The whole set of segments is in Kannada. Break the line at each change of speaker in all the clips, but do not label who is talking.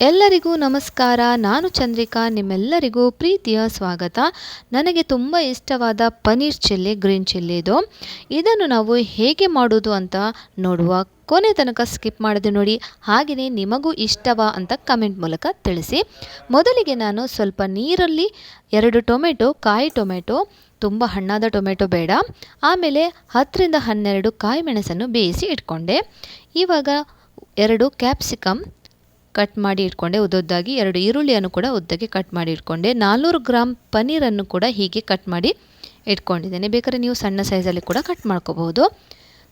ಎಲ್ಲರಿಗೂ ನಮಸ್ಕಾರ. ನಾನು ಚಂದ್ರಿಕಾ. ನಿಮ್ಮೆಲ್ಲರಿಗೂ ಪ್ರೀತಿಯ ಸ್ವಾಗತ. ನನಗೆ ತುಂಬ ಇಷ್ಟವಾದ ಪನೀರ್ ಚಿಲ್ಲಿ, ಗ್ರೀನ್ ಚಿಲ್ಲಿ ಇದು. ಇದನ್ನು ನಾವು ಹೇಗೆ ಮಾಡೋದು ಅಂತ ನೋಡುವ ಕೊನೆ ತನಕ ಸ್ಕಿಪ್ ಮಾಡಿದೆ ನೋಡಿ. ಹಾಗೆಯೇ ನಿಮಗೂ ಇಷ್ಟವಾ ಅಂತ ಕಮೆಂಟ್ ಮೂಲಕ ತಿಳಿಸಿ. ಮೊದಲಿಗೆ ನಾನು ಸ್ವಲ್ಪ ನೀರಲ್ಲಿ ಎರಡು ಟೊಮೆಟೊ, ಕಾಯಿ ಟೊಮೆಟೊ, ತುಂಬ ಹಣ್ಣಾದ ಟೊಮೆಟೊ ಬೇಡ. ಆಮೇಲೆ ಹತ್ತರಿಂದ ಹನ್ನೆರಡು ಕಾಯಿ ಮೆಣಸನ್ನು ಬೇಯಿಸಿ ಇಟ್ಕೊಂಡೆ. ಇವಾಗ ಎರಡು ಕ್ಯಾಪ್ಸಿಕಮ್ ಕಟ್ ಮಾಡಿ ಇಟ್ಕೊಂಡೆ, ಉದ್ದುದ್ದಾಗಿ ಎರಡು ಈರುಳ್ಳಿಯನ್ನು ಕೂಡ ಉದ್ದಕ್ಕೆ ಕಟ್ ಮಾಡಿ ಇಟ್ಕೊಂಡೆ. ನಾನ್ನೂರು ಗ್ರಾಮ್ ಪನ್ನೀರನ್ನು ಕೂಡ ಹೀಗೆ ಕಟ್ ಮಾಡಿ ಇಟ್ಕೊಂಡಿದ್ದೇನೆ. ಬೇಕಾದ್ರೆ ನೀವು ಸಣ್ಣ ಸೈಜಲ್ಲಿ ಕೂಡ ಕಟ್ ಮಾಡ್ಕೋಬಹುದು.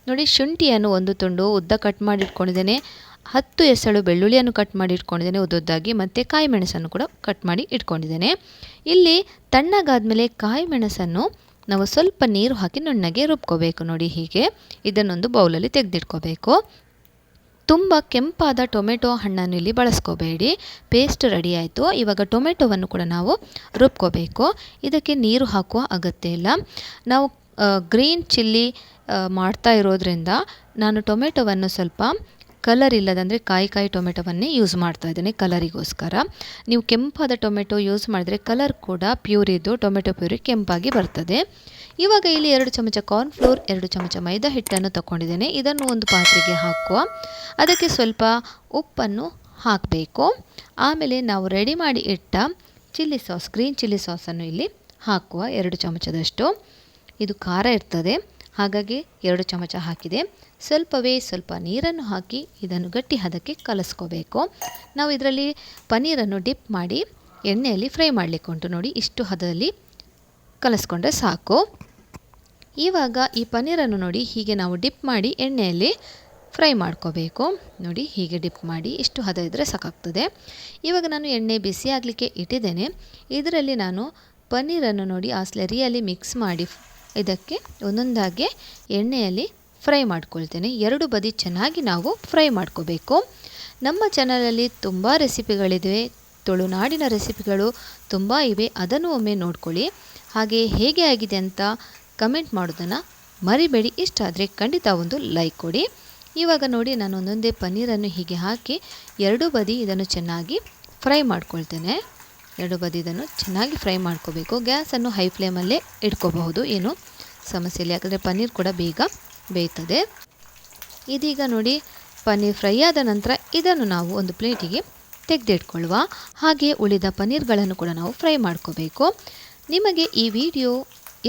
ನೋಡಿ, ಶುಂಠಿಯನ್ನು ಒಂದು ತುಂಡು ಉದ್ದ ಕಟ್ ಮಾಡಿ ಇಟ್ಕೊಂಡಿದ್ದೇನೆ. ಹತ್ತು ಎಸಳು ಬೆಳ್ಳುಳ್ಳಿಯನ್ನು ಕಟ್ ಮಾಡಿ ಇಟ್ಕೊಂಡಿದ್ದೇನೆ ಉದ್ದುದ್ದಾಗಿ, ಮತ್ತು ಕಾಯಿ ಮೆಣಸನ್ನು ಕೂಡ ಕಟ್ ಮಾಡಿ ಇಟ್ಕೊಂಡಿದ್ದೇನೆ. ಇಲ್ಲಿ ತಣ್ಣಗಾದ್ಮೇಲೆ ಕಾಯಿ ಮೆಣಸನ್ನು ನಾವು ಸ್ವಲ್ಪ ನೀರು ಹಾಕಿ ನುಣ್ಣಗೆ ರುಬ್ಕೋಬೇಕು. ನೋಡಿ ಹೀಗೆ ಇದನ್ನೊಂದು ಬೌಲಲ್ಲಿ ತೆಗೆದಿಟ್ಕೋಬೇಕು. ತುಂಬ ಕೆಂಪಾದ ಟೊಮೆಟೊ ಹಣ್ಣನ್ನು ಇಲ್ಲಿ ಬಳಸ್ಕೋಬೇಡಿ. ಪೇಸ್ಟ್ ರೆಡಿ ಆಯಿತು. ಇವಾಗ ಟೊಮೆಟೊವನ್ನು ಕೂಡ ನಾವು ರುಬ್ಕೋಬೇಕು. ಇದಕ್ಕೆ ನೀರು ಹಾಕುವ ಅಗತ್ಯ ಇಲ್ಲ. ನಾವು ಗ್ರೀನ್ ಚಿಲ್ಲಿ ಮಾಡ್ತಾ ಇರೋದ್ರಿಂದ ನಾನು ಟೊಮೆಟೊವನ್ನು ಸ್ವಲ್ಪ ಕಲರ್ ಇಲ್ಲದಂದರೆ ಕಾಯಿ ಕಾಯಿ ಟೊಮೆಟೊವನ್ನೇ ಯೂಸ್ ಮಾಡ್ತಾ ಇದ್ದೇನೆ ಕಲರಿಗೋಸ್ಕರ. ನೀವು ಕೆಂಪಾದ ಟೊಮೆಟೊ ಯೂಸ್ ಮಾಡಿದರೆ ಕಲರ್ ಕೂಡ ಪ್ಯೂರ್ ಇದ್ದು ಟೊಮೆಟೊ ಪ್ಯೂರಿ ಕೆಂಪಾಗಿ ಬರ್ತದೆ. ಇವಾಗ ಇಲ್ಲಿ ಎರಡು ಚಮಚ ಕಾರ್ನ್ಫ್ಲೋರ್ ಎರಡು ಚಮಚ ಮೈದಾ ಹಿಟ್ಟನ್ನು ತಗೊಂಡಿದ್ದೇನೆ ಇದನ್ನು ಒಂದು ಪಾತ್ರೆಗೆ ಹಾಕುವ. ಅದಕ್ಕೆ ಸ್ವಲ್ಪ ಉಪ್ಪನ್ನು ಹಾಕಬೇಕು. ಆಮೇಲೆ ನಾವು ರೆಡಿ ಮಾಡಿ ಇಟ್ಟ ಚಿಲ್ಲಿ ಸಾಸ್ ಗ್ರೀನ್ ಚಿಲ್ಲಿ ಸಾಸನ್ನು ಇಲ್ಲಿ ಹಾಕುವ ಎರಡು ಚಮಚದಷ್ಟು. ಇದು ಖಾರ ಇರ್ತದೆ. ಹಾಗಾಗಿ ಎರಡು ಚಮಚ ಹಾಕಿದೆ. ಸ್ವಲ್ಪವೇ ಸ್ವಲ್ಪ ನೀರನ್ನು ಹಾಕಿ ಇದನ್ನು ಗಟ್ಟಿ ಹದಕ್ಕೆ ಕಲಸ್ಕೋಬೇಕು. ನಾವು ಇದರಲ್ಲಿ ಪನ್ನೀರನ್ನು ಡಿಪ್ ಮಾಡಿ ಎಣ್ಣೆಯಲ್ಲಿ ಫ್ರೈ ಮಾಡಲಿಕ್ಕೆ ಉಂಟು. ನೋಡಿ, ಇಷ್ಟು ಹದದಲ್ಲಿ ಕಲಸ್ಕೊಂಡ್ರೆ ಸಾಕು. ಇವಾಗ ಈ ಪನ್ನೀರನ್ನು ನೋಡಿ, ಹೀಗೆ ನಾವು ಡಿಪ್ ಮಾಡಿ ಎಣ್ಣೆಯಲ್ಲಿ ಫ್ರೈ ಮಾಡ್ಕೋಬೇಕು. ನೋಡಿ, ಹೀಗೆ ಡಿಪ್ ಮಾಡಿ ಇಷ್ಟು ಹದ ಇದ್ದರೆ ಸಾಕಾಗ್ತದೆ. ಇವಾಗ ನಾನು ಎಣ್ಣೆ ಬಿಸಿ ಆಗಲಿಕ್ಕೆ ಇಟ್ಟಿದ್ದೇನೆ. ಇದರಲ್ಲಿ ನಾನು ಪನ್ನೀರನ್ನು ನೋಡಿ, ಆ ಸ್ಲೆರಿಯಲ್ಲಿ ಮಿಕ್ಸ್ ಮಾಡಿ ಇದಕ್ಕೆ ಒಂದೊಂದಾಗಿ ಎಣ್ಣೆಯಲ್ಲಿ ಫ್ರೈ ಮಾಡ್ಕೊಳ್ತೇನೆ. ಎರಡು ಬದಿ ಚೆನ್ನಾಗಿ ನಾವು ಫ್ರೈ ಮಾಡ್ಕೋಬೇಕು. ನಮ್ಮ ಚಾನಲಲ್ಲಿ ತುಂಬ ರೆಸಿಪಿಗಳಿವೆ ತುಳುನಾಡಿನ ರೆಸಿಪಿಗಳು ತುಂಬ ಇವೆ, ಅದನ್ನು ಒಮ್ಮೆ ನೋಡ್ಕೊಳ್ಳಿ. ಹಾಗೆ ಹೇಗೆ ಆಗಿದೆ ಅಂತ ಕಮೆಂಟ್ ಮಾಡೋದನ್ನು ಮರಿಬೇಡಿ. ಇಷ್ಟ ಆದರೆ ಖಂಡಿತ ಒಂದು ಲೈಕ್ ಕೊಡಿ. ಇವಾಗ ನೋಡಿ, ನಾನು ಒಂದೊಂದೇ ಪನ್ನೀರನ್ನು ಹೀಗೆ ಹಾಕಿ ಎರಡು ಬದಿ ಇದನ್ನು ಚೆನ್ನಾಗಿ ಫ್ರೈ ಮಾಡ್ಕೊಳ್ತೇನೆ. ಎರಡು ಬದಿ ಇದನ್ನು ಚೆನ್ನಾಗಿ ಫ್ರೈ ಮಾಡ್ಕೋಬೇಕು. ಗ್ಯಾಸನ್ನು ಹೈ ಫ್ಲೇಮಲ್ಲೇ ಇಟ್ಕೋಬಹುದು. ಏನು ಸಮಸ್ಯೆ ಇಲ್ಲ ಯಾಕಂದರೆ ಪನ್ನೀರ್ ಕೂಡ ಬೇಗ ಬೇಯ್ತದೆ. ಇದೀಗ ನೋಡಿ ಪನ್ನೀರ್ ಫ್ರೈ ಆದ ನಂತರ ಇದನ್ನು ನಾವು ಒಂದು ಪ್ಲೇಟಿಗೆ ತೆಗೆದಿಟ್ಕೊಳ್ಳುವ ಹಾಗೆ ಉಳಿದ ಪನ್ನೀರ್ಗಳನ್ನು ಕೂಡ ನಾವು ಫ್ರೈ ಮಾಡ್ಕೋಬೇಕು. ನಿಮಗೆ ಈ ವಿಡಿಯೋ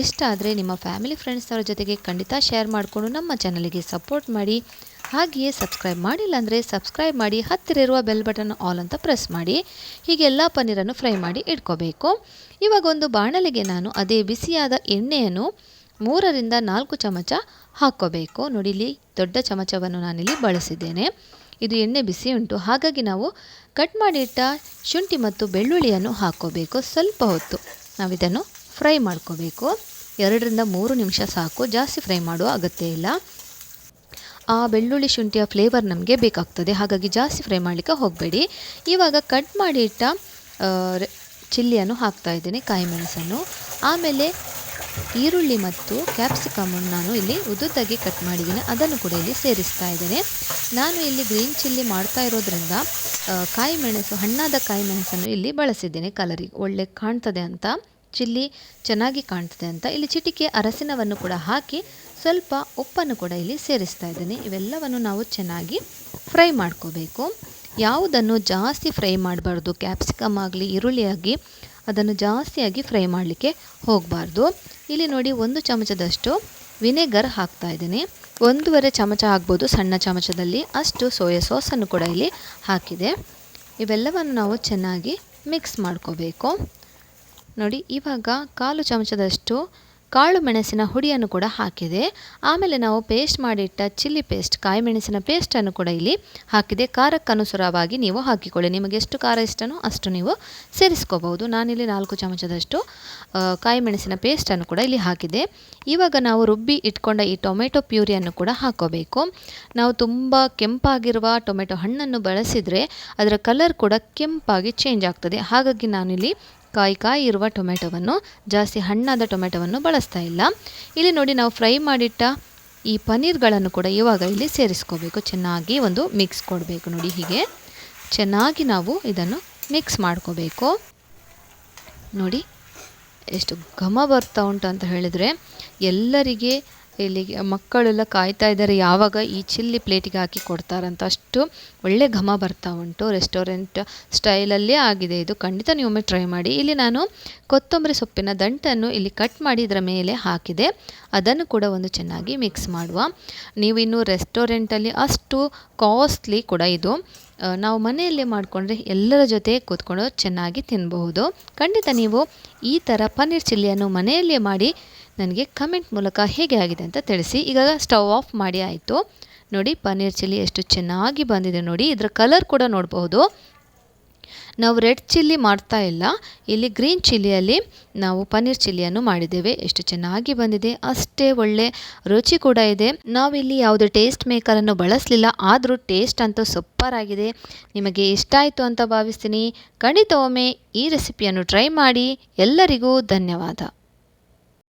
ಇಷ್ಟ ಆದರೆ ನಿಮ್ಮ ಫ್ಯಾಮಿಲಿ, ಫ್ರೆಂಡ್ಸ್ ಅವರ ಜೊತೆಗೆ ಖಂಡಿತ ಶೇರ್ ಮಾಡಿಕೊಂಡು ನಮ್ಮ ಚಾನಲಿಗೆ ಸಪೋರ್ಟ್ ಮಾಡಿ. ಹಾಗೆಯೇ ಸಬ್ಸ್ಕ್ರೈಬ್ ಮಾಡಿಲ್ಲ ಅಂದರೆ ಸಬ್ಸ್ಕ್ರೈಬ್ ಮಾಡಿ ಹತ್ತಿರ ಇರುವ ಬೆಲ್ ಬಟನ್ ಆಲ್ ಅಂತ ಪ್ರೆಸ್ ಮಾಡಿ. ಹೀಗೆಲ್ಲ ಪನ್ನೀರನ್ನು ಫ್ರೈ ಮಾಡಿ ಇಟ್ಕೋಬೇಕು. ಇವಾಗ ಒಂದು ಬಾಣಲೆಗೆ ನಾನು ಅದೇ ಬಿಸಿಯಾದ ಎಣ್ಣೆಯನ್ನು ಮೂರರಿಂದ ನಾಲ್ಕು ಚಮಚ ಹಾಕ್ಕೋಬೇಕು. ನೋಡಿ, ಇಲ್ಲಿ ದೊಡ್ಡ ಚಮಚವನ್ನು ನಾನಿಲ್ಲಿ ಬಳಸಿದ್ದೇನೆ. ಇದು ಎಣ್ಣೆ ಬಿಸಿ ಉಂಟು. ಹಾಗಾಗಿ ನಾವು ಕಟ್ ಮಾಡಿಟ್ಟ ಶುಂಠಿ ಮತ್ತು ಬೆಳ್ಳುಳ್ಳಿಯನ್ನು ಹಾಕ್ಕೋಬೇಕು. ಸ್ವಲ್ಪ ಹೊತ್ತು ನಾವಿದನ್ನು ಫ್ರೈ ಮಾಡ್ಕೋಬೇಕು. ಎರಡರಿಂದ ಮೂರು ನಿಮಿಷ ಸಾಕು. ಜಾಸ್ತಿ ಫ್ರೈ ಮಾಡುವ ಅಗತ್ಯ ಇಲ್ಲ. ಆ ಬೆಳ್ಳುಳ್ಳಿ ಶುಂಠಿಯ ಫ್ಲೇವರ್ ನಮಗೆ ಬೇಕಾಗ್ತದೆ. ಹಾಗಾಗಿ ಜಾಸ್ತಿ ಫ್ರೈ ಮಾಡಲಿಕ್ಕೆ ಹೋಗಬೇಡಿ. ಇವಾಗ ಕಟ್ ಮಾಡಿ ಇಟ್ಟ ಚಿಲ್ಲಿಯನ್ನು ಹಾಕ್ತಾ ಇದ್ದೇನೆ ಕಾಯಿ ಮೆಣಸನ್ನು ಆಮೇಲೆ ಈರುಳ್ಳಿ ಮತ್ತು ಕ್ಯಾಪ್ಸಿಕಮನ್ನು ನಾನು ಇಲ್ಲಿ ಉದ್ದುದ್ದಾಗಿ ಕಟ್ ಮಾಡಿದ್ದೀನಿ. ಅದನ್ನು ಕೂಡ ಇಲ್ಲಿ ಸೇರಿಸ್ತಾ ಇದ್ದೇನೆ. ನಾನು ಇಲ್ಲಿ ಗ್ರೀನ್ ಚಿಲ್ಲಿ ಮಾಡ್ತಾ ಇರೋದ್ರಿಂದ ಕಾಯಿ ಮೆಣಸು ಹಣ್ಣಾದ ಕಾಯಿ ಮೆಣಸನ್ನು ಇಲ್ಲಿ ಬಳಸಿದ್ದೇನೆ ಕಲರಿಗೆ ಒಳ್ಳೆ ಕಾಣ್ತದೆ ಅಂತ. ಚಿಲ್ಲಿ ಚೆನ್ನಾಗಿ ಕಾಣ್ತದೆ ಅಂತ. ಇಲ್ಲಿ ಚಿಟಿಕೆ ಅರಸಿನವನ್ನು ಕೂಡ ಹಾಕಿ ಸ್ವಲ್ಪ ಉಪ್ಪನ್ನು ಕೂಡ ಇಲ್ಲಿ ಸೇರಿಸ್ತಾ ಇದ್ದೀನಿ. ಇವೆಲ್ಲವನ್ನು ನಾವು ಚೆನ್ನಾಗಿ ಫ್ರೈ ಮಾಡ್ಕೋಬೇಕು. ಯಾವುದನ್ನು ಜಾಸ್ತಿ ಫ್ರೈ ಮಾಡಬಾರ್ದು, ಕ್ಯಾಪ್ಸಿಕಮ್ ಆಗಲಿ, ಈರುಳ್ಳಿ ಆಗಿ ಅದನ್ನು ಜಾಸ್ತಿಯಾಗಿ ಫ್ರೈ ಮಾಡಲಿಕ್ಕೆ ಹೋಗಬಾರ್ದು. ಇಲ್ಲಿ ನೋಡಿ ಒಂದು ಚಮಚದಷ್ಟು ವಿನೆಗರ್ ಹಾಕ್ತಾ ಇದ್ದೀನಿ. ಒಂದೂವರೆ ಚಮಚ ಆಗ್ಬೋದು, ಸಣ್ಣ ಚಮಚದಲ್ಲಿ. ಅಷ್ಟು ಸೋಯಾ ಸಾಸನ್ನು ಕೂಡ ಇಲ್ಲಿ ಹಾಕಿದೆ. ಇವೆಲ್ಲವನ್ನು ನಾವು ಚೆನ್ನಾಗಿ ಮಿಕ್ಸ್ ಮಾಡ್ಕೋಬೇಕು. ನೋಡಿ, ಇವಾಗ ಕಾಲು ಚಮಚದಷ್ಟು ಕಾಳು ಮೆಣಸಿನ ಹುಡಿಯನ್ನು ಕೂಡ ಹಾಕಿದೆ. ಆಮೇಲೆ ನಾವು ಪೇಸ್ಟ್ ಮಾಡಿಟ್ಟ ಚಿಲ್ಲಿ ಪೇಸ್ಟ್ ಕಾಯಿ ಮೆಣಸಿನ ಪೇಸ್ಟನ್ನು ಕೂಡ ಇಲ್ಲಿ ಹಾಕಿದೆ. ಖಾರಕ್ಕನುಸಾರವಾಗಿ ನೀವು ಹಾಕಿಕೊಳ್ಳಿ. ನಿಮಗೆ ಎಷ್ಟು ಖಾರ ಇಷ್ಟನೋ ಅಷ್ಟು ನೀವು ಸೇರಿಸ್ಕೋಬಹುದು. ನಾನಿಲ್ಲಿ ನಾಲ್ಕು ಚಮಚದಷ್ಟು ಕಾಯಿ ಮೆಣಸಿನ ಪೇಸ್ಟನ್ನು ಕೂಡ ಇಲ್ಲಿ ಹಾಕಿದೆ. ಇವಾಗ ನಾವು ರುಬ್ಬಿ ಇಟ್ಕೊಂಡ ಈ ಟೊಮೆಟೊ ಪ್ಯೂರಿಯನ್ನು ಕೂಡ ಹಾಕೋಬೇಕು. ನಾವು ತುಂಬ ಕೆಂಪಾಗಿರುವ ಟೊಮೆಟೊ ಹಣ್ಣನ್ನು ಬಳಸಿದರೆ ಅದರ ಕಲರ್ ಕೂಡ ಕೆಂಪಾಗಿ ಚೇಂಜ್ ಆಗ್ತದೆ. ಹಾಗಾಗಿ ನಾನಿಲ್ಲಿ ಕಾಯಿ ಕಾಯಿ ಇರುವ ಟೊಮೆಟೊವನ್ನು, ಜಾಸ್ತಿ ಹಣ್ಣಾದ ಟೊಮೆಟೊವನ್ನು ಬಳಸ್ತಾ ಇಲ್ಲ. ಇಲ್ಲಿ ನೋಡಿ, ನಾವು ಫ್ರೈ ಮಾಡಿಟ್ಟ ಈ ಪನ್ನೀರ್ಗಳನ್ನು ಕೂಡ ಇವಾಗ ಇಲ್ಲಿ ಸೇರಿಸ್ಕೋಬೇಕು. ಚೆನ್ನಾಗಿ ಒಂದು ಮಿಕ್ಸ್ ಕೊಡಬೇಕು ನೋಡಿ ಹೀಗೆ. ಚೆನ್ನಾಗಿ ನಾವು ಇದನ್ನು ಮಿಕ್ಸ್ ಮಾಡ್ಕೋಬೇಕು. ನೋಡಿ, ಎಷ್ಟು ಘಮ ಬರ್ತಾ ಉಂಟು ಅಂತ ಹೇಳಿದರೆ ಎಲ್ಲರಿಗೆ ಇಲ್ಲಿ ಮಕ್ಕಳೆಲ್ಲ ಕಾಯ್ತಾ ಇದ್ದಾರೆ, ಯಾವಾಗ ಈ ಚಿಲ್ಲಿ ಪ್ಲೇಟಿಗೆ ಹಾಕಿ ಕೊಡ್ತಾರಂತ. ಅಷ್ಟು ಒಳ್ಳೆ ಘಮ ಬರ್ತಾ ಉಂಟು, ರೆಸ್ಟೋರೆಂಟ್ ಸ್ಟೈಲಲ್ಲೇ ಆಗಿದೆ ಇದು. ಖಂಡಿತ ನೀವು ಟ್ರೈ ಮಾಡಿ. ಇಲ್ಲಿ ನಾನು ಕೊತ್ತಂಬರಿ ಸೊಪ್ಪಿನ ದಂಟನ್ನು ಇಲ್ಲಿ ಕಟ್ ಮಾಡಿ ಇದರ ಮೇಲೆ ಹಾಕಿದೆ. ಅದನ್ನು ಕೂಡ ಒಂದು ಚೆನ್ನಾಗಿ ಮಿಕ್ಸ್ ಮಾಡುವ. ನೀವು ಇನ್ನು ರೆಸ್ಟೋರೆಂಟಲ್ಲಿ ಅಷ್ಟು ಕಾಸ್ಟ್ಲಿ ಕೂಡ ಇದು. ನಾವು ಮನೆಯಲ್ಲೇ ಮಾಡಿಕೊಂಡ್ರೆ ಎಲ್ಲರ ಜೊತೆ ಕೂತ್ಕೊಂಡು ಚೆನ್ನಾಗಿ ತಿನ್ನಬಹುದು ಖಂಡಿತ ನೀವು ಈ ಥರ ಪನ್ನೀರ್ ಚಿಲ್ಲಿಯನ್ನು ಮನೆಯಲ್ಲೇ ಮಾಡಿ ನನಗೆ ಕಮೆಂಟ್ ಮೂಲಕ ಹೇಗೆ ಆಗಿದೆ ಅಂತ ತಿಳಿಸಿ. ಈಗ ಸ್ಟವ್ ಆಫ್ ಮಾಡಿ ಆಯಿತು. ನೋಡಿ, ಪನ್ನೀರ್ ಚಿಲ್ಲಿ ಎಷ್ಟು ಚೆನ್ನಾಗಿ ಬಂದಿದೆ ನೋಡಿ. ಇದರ ಕಲರ್ ಕೂಡ ನೋಡಬಹುದು ನಾವು ರೆಡ್ ಚಿಲ್ಲಿ ಮಾಡ್ತಾ ಇಲ್ಲ. ಇಲ್ಲಿ ಗ್ರೀನ್ ಚಿಲ್ಲಿಯಲ್ಲಿ ನಾವು ಪನ್ನೀರ್ ಚಿಲ್ಲಿಯನ್ನು ಮಾಡಿದ್ದೇವೆ. ಎಷ್ಟು ಚೆನ್ನಾಗಿ ಬಂದಿದೆ. ಅಷ್ಟೇ ಒಳ್ಳೆ ರುಚಿ ಕೂಡ ಇದೆ. ನಾವಿಲ್ಲಿ ಯಾವುದೇ ಟೇಸ್ಟ್ ಮೇಕರನ್ನು ಬಳಸಲಿಲ್ಲ. ಆದರೂ ಟೇಸ್ಟ್ ಅಂತೂ ಸೂಪರ್ ಆಗಿದೆ. ನಿಮಗೆ ಇಷ್ಟ ಆಯಿತು ಅಂತ ಭಾವಿಸ್ತೀನಿ. ಖಂಡಿತ ಒಮ್ಮೆ ಈ ರೆಸಿಪಿಯನ್ನು ಟ್ರೈ ಮಾಡಿ. ಎಲ್ಲರಿಗೂ ಧನ್ಯವಾದ.